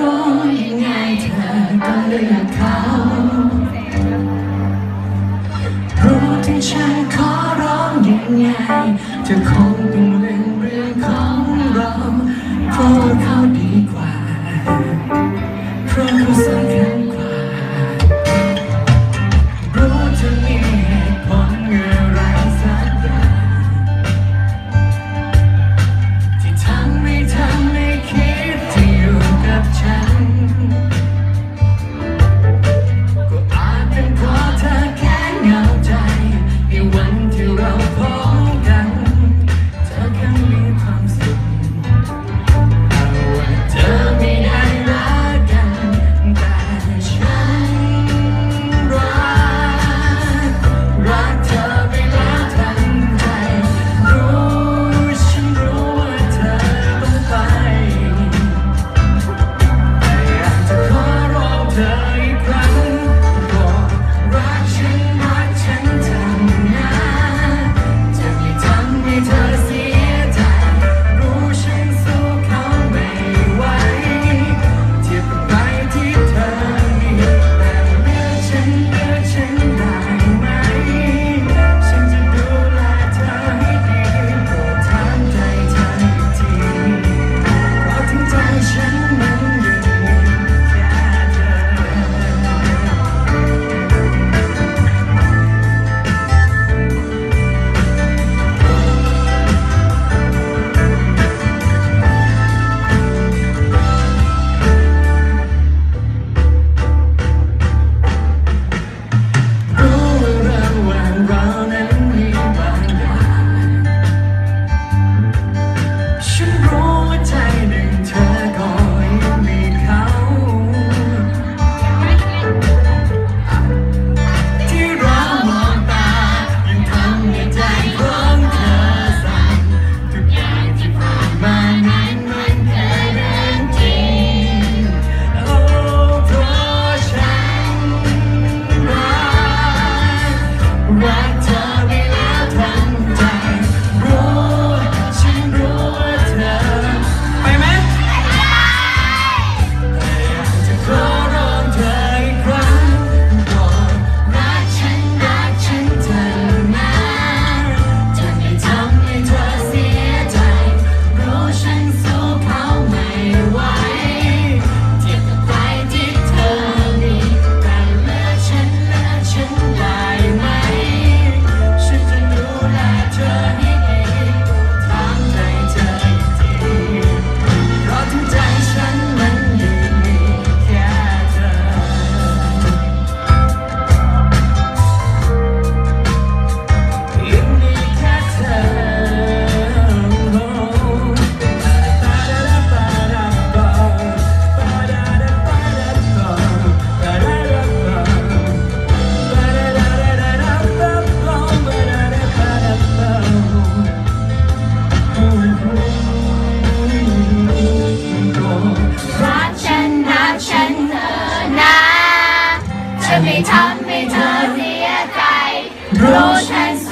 ร้อนยังไงเธอก็เลือกเขา รู้ที่ฉันขอร้องยังไงเธอคงต้องเล่นเรื่องของเราเพราะเขาดีกว่า हम पे जो जिया रोशन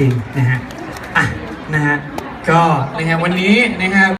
ริงนะฮะอะนะฮะก็นะฮะวันนี้นะครับ